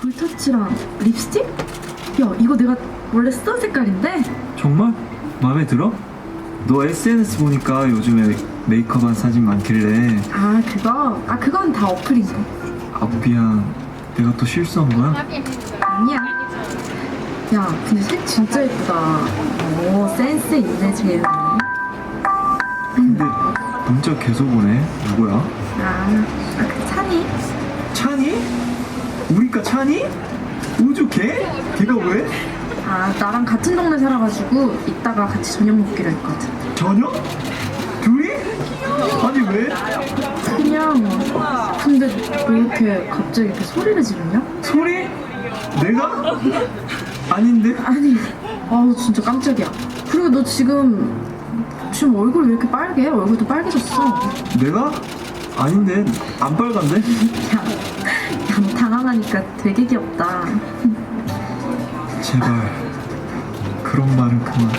볼터치랑 립스틱? 야 이거 내가 원래 쓰던 색깔인데? 정말? 마음에 들어? 너 SNS 보니까 요즘에 메이크업한 사진 많길래 아 그거? 아 그건 다 어플인 거아 미안 내가 또 실수한 거야? 아니야 야 근데 색 진짜 예쁘다 오 센스 있네 재현이 근데 문자 계속 오네 누구야? 아그 찬이? 찬이? 우리과 찬이? 우주 걔? 걔가 왜? 아 나랑 같은 동네 살아가지고 이따가 같이 저녁 먹기로 했거든 저녁? 둘이? 아니 왜? 그냥 근데 왜 이렇게 갑자기 이렇게 소리를 지르냐? 소리? 내가? 아닌데? 아니 아우 진짜 깜짝이야 그리고 너 지금 지금 얼굴 왜 이렇게 빨개? 얼굴도 빨개졌어 내가? 아닌데 안 빨간데? 야, 야, 너 당황하니까 되게 귀엽다 제발 그런 말은 그만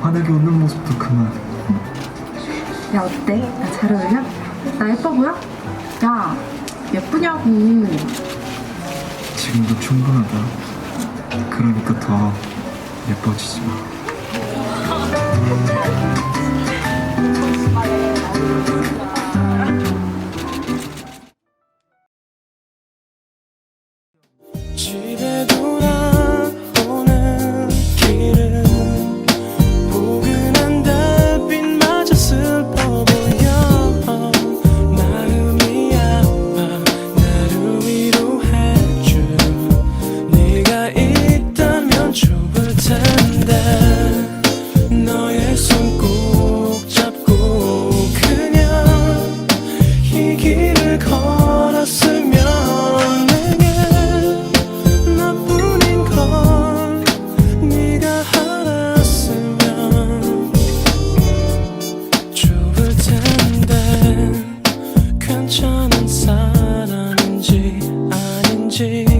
환하게 웃는 모습도 그만 야 어때? 나 잘 어울려? 나 예뻐 보여? 야 예쁘냐고 지금도 충분하다 그러니까 더 예뻐지지 마 아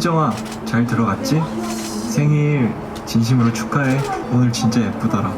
희정아 잘 들어갔지? 생일 진심으로 축하해 오늘 진짜 예쁘더라